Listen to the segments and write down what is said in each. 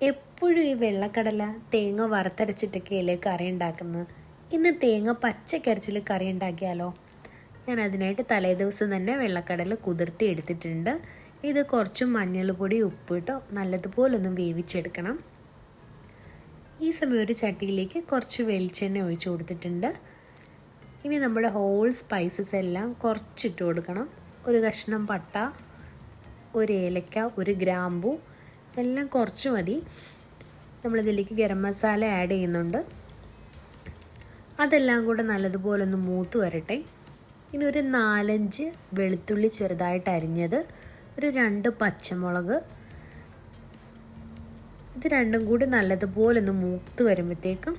എപ്പോഴും ഈ വെള്ളക്കടല തേങ്ങ വറുത്തരച്ചിട്ടൊക്കെയല്ലേ കറി ഉണ്ടാക്കുന്നത് ഇന്ന് തേങ്ങ പച്ചക്കരച്ചിൽ കറി ഉണ്ടാക്കിയാലോ? ഞാൻ അതിനായിട്ട് തലേ ദിവസം തന്നെ വെള്ളക്കടല കുതിർത്തി എടുത്തിട്ടുണ്ട്. ഇത് കുറച്ച് മഞ്ഞൾപ്പൊടി ഉപ്പിട്ടോ നല്ലതുപോലെ ഒന്ന് വേവിച്ചെടുക്കണം. ഈ സമയം ഒരു ചട്ടിയിലേക്ക് കുറച്ച് വെളിച്ചെണ്ണ ഒഴിച്ചു കൊടുത്തിട്ടുണ്ട്. ഇനി നമ്മുടെ ഹോൾ സ്പൈസസ് എല്ലാം കുറച്ചിട്ട് കൊടുക്കണം. ഒരു കഷ്ണം പട്ട ഒരു ഏലക്ക ഒരു ഗ്രാമ്പു എല്ലാം കുറച്ച് മതി. നമ്മളിതിലേക്ക് ഗരം മസാല ആഡ് ചെയ്യുന്നുണ്ട്. അതെല്ലാം കൂടെ നല്ലതുപോലെ ഒന്ന് മൂത്ത് വരട്ടെ. ഇനി ഒരു നാലഞ്ച് വെളുത്തുള്ളി ചെറുതായിട്ട് അരിഞ്ഞത് ഒരു രണ്ട് പച്ചമുളക്. ഇത് രണ്ടും കൂടി നല്ലതുപോലെ ഒന്ന് മൂത്ത് വരുമ്പോഴത്തേക്കും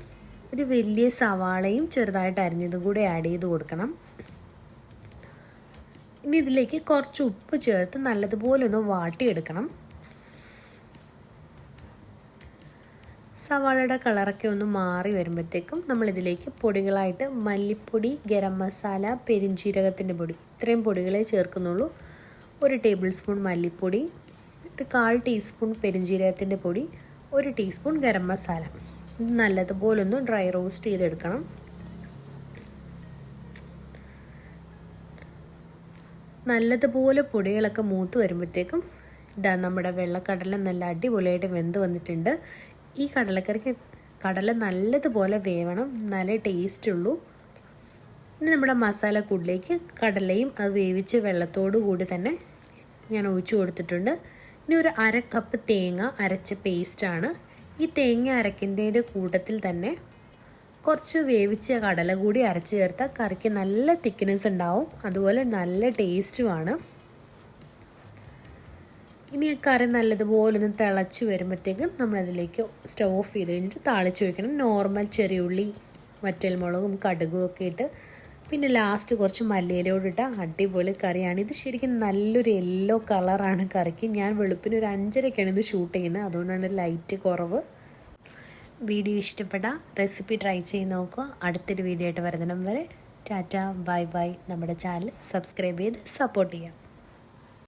ഒരു വലിയ സവാളയും ചെറുതായിട്ട് അരിഞ്ഞതും കൂടി ആഡ് ചെയ്ത് കൊടുക്കണം. ഇനി ഇതിലേക്ക് കുറച്ച് ഉപ്പ് ചേർത്ത് നല്ലതുപോലെ ഒന്ന് വാട്ടിയെടുക്കണം. സവാളയുടെ കളറൊക്കെ ഒന്ന് മാറി വരുമ്പോഴത്തേക്കും നമ്മളിതിലേക്ക് പൊടികളായിട്ട് മല്ലിപ്പൊടി ഗരം മസാല പെരിഞ്ചീരകത്തിന്റെ പൊടി. ഇത്രയും പൊടികളെ ചേർക്കുന്നുള്ളൂ. ഒരു ടേബിൾ സ്പൂൺ മല്ലിപ്പൊടി ഒരു കാൽ ടീസ്പൂൺ പെരിഞ്ചീരകത്തിന്റെ പൊടി ഒരു ടീസ്പൂൺ ഗരം മസാല. ഇത് നല്ലതുപോലെ ഒന്ന് ഡ്രൈ റോസ്റ്റ് ചെയ്തെടുക്കണം. നല്ലതുപോലെ പൊടികളൊക്കെ മൂത്ത് വരുമ്പോഴത്തേക്കും ഇതാ നമ്മുടെ വെള്ളക്കടല നല്ല അടിപൊളിയായിട്ട് വെന്ത് വന്നിട്ടുണ്ട്. ഈ കടലക്കറിക്ക് കടല നല്ലതുപോലെ വേവണം. നല്ല ടേസ്റ്റ് ഉള്ളൂ. ഇനി നമ്മുടെ മസാല കൂടിലേക്ക് കടലയും അത് വേവിച്ച് വെള്ളത്തോടു കൂടി തന്നെ ഞാൻ ഒഴിച്ചു കൊടുത്തിട്ടുണ്ട്. ഇനി ഒരു അര കപ്പ് തേങ്ങ അരച്ച പേസ്റ്റാണ് ഈ തേങ്ങ അരക്കിന്റെ കൂട്ടത്തിൽ തന്നെ കുറച്ച് വേവിച്ച കടല കൂടി അരച്ച് ചേർത്താൽ കറിക്ക് നല്ല തിക്നെസ് ഉണ്ടാവും. അതുപോലെ നല്ല ടേസ്റ്റുമാണ് ഇനി ആ കറി നല്ലതുപോലെ ഒന്ന് തിളച്ച് വരുമ്പോഴത്തേക്കും നമ്മളതിലേക്ക് സ്റ്റവ് ഓഫ് ചെയ്ത് കഴിഞ്ഞിട്ട് താളിച്ച് വയ്ക്കണം നോർമൽ ചെറിയുള്ളി വറ്റൽമുളകും കടുകും ഒക്കെ ഇട്ട് പിന്നെ ലാസ്റ്റ് കുറച്ച് മല്ലിയിലോട് ഇട്ട അടിപൊളി കറിയാണ്. ഇത് ശരിക്കും നല്ലൊരു യെല്ലോ കളറാണ് കറിക്ക്. ഞാൻ വെളുപ്പിന് ഒരു അഞ്ചരക്കാണ് ഇത് ഷൂട്ട് ചെയ്യുന്നത്. അതുകൊണ്ടാണ് ലൈറ്റ് കുറവ്. വീഡിയോ ഇഷ്ടപ്പെട്ട റെസിപ്പി ട്രൈ ചെയ്ത് നോക്കുക. അടുത്തൊരു വീഡിയോ ആയിട്ട് വരുന്നിടം വരെ ടാറ്റ ബൈ ബൈ. നമ്മുടെ ചാനൽ സബ്സ്ക്രൈബ് ചെയ്ത് സപ്പോർട്ട് ചെയ്യാം